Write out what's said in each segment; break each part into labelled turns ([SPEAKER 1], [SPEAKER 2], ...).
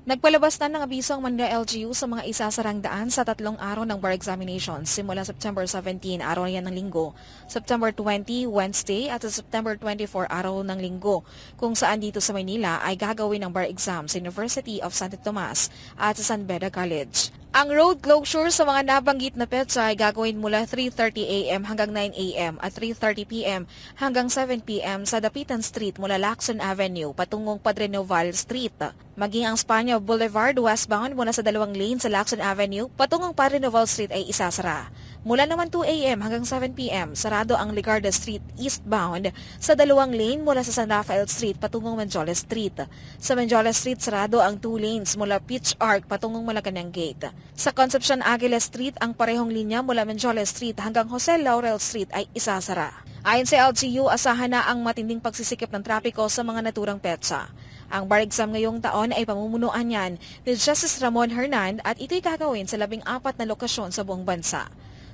[SPEAKER 1] Nagpalabas na ng abiso ang Manila LGU sa mga isasarang daan sa tatlong araw ng bar examinations simula September 17, araw yan ng linggo, September 20, Wednesday at September 24, araw ng linggo, kung saan dito sa Manila ay gagawin ang bar exam sa University of Santo Tomas at sa San Beda College. Ang road closure sa mga nabanggit na petsa ay gagawin mula 3.30 a.m. hanggang 9 a.m. at 3.30 p.m. hanggang 7 p.m. sa Dapitan Street mula Lacson Avenue patungong Padre Noval Street. Maging ang Spanya Boulevard westbound mula sa dalawang lane sa Lacson Avenue patungong Padre Noval Street ay isasara. Mula naman 2 a.m. hanggang 7 p.m. sarado ang Ligarda Street eastbound sa dalawang lane mula sa San Rafael Street patungong Manjoles Street. Sa Manjoles Street sarado ang 2 lanes mula Peach Arc patungong Malacanang Gate. Sa Concepcion Aguila Street ang parehong linya mula Manjoles Street hanggang Jose Laurel Street ay isasara. Ayon sa LGU, asahan na ang matinding pagsisikip ng trapiko sa mga naturang petsa. Ang bar exam ngayong taon ay pamumunuan niyan ni Justice Ramon Hernan at ito'y gagawin sa labing apat na lokasyon sa buong bansa.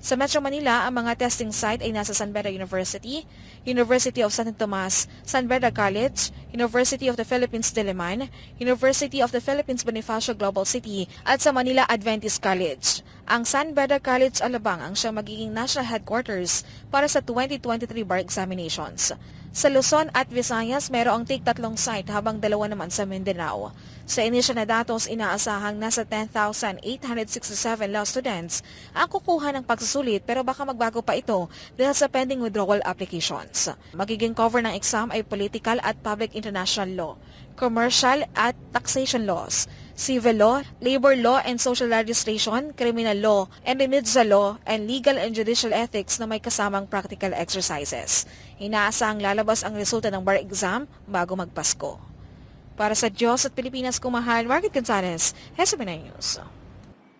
[SPEAKER 1] Sa Metro Manila, ang mga testing site ay nasa San Beda University, University of Santo Tomas, San Beda College, University of the Philippines Diliman, University of the Philippines Bonifacio Global City at sa Manila Adventist College. Ang San Beda College Alabang ang siyang magiging national headquarters para sa 2023 bar examinations. Sa Luzon at Visayas, mayroong tig tatlong site habang dalawa naman sa Mindanao. Sa inisyal na datos, inaasahang nasa 10,867 law students ang kukuha ng pagsusulit pero baka magbago pa ito dahil sa pending withdrawal applications. Magiging cover ng exam ay political at public international law, commercial at taxation laws, civil law, labor law and social legislation, criminal law, and remedial law, and legal and judicial ethics na may kasamang practical exercises. Inaasahang lalabas ang resulta ng bar exam bago magpasko. Para sa Diyos at Pilipinas kumahal, Margaret Gonzalez, SMNI News.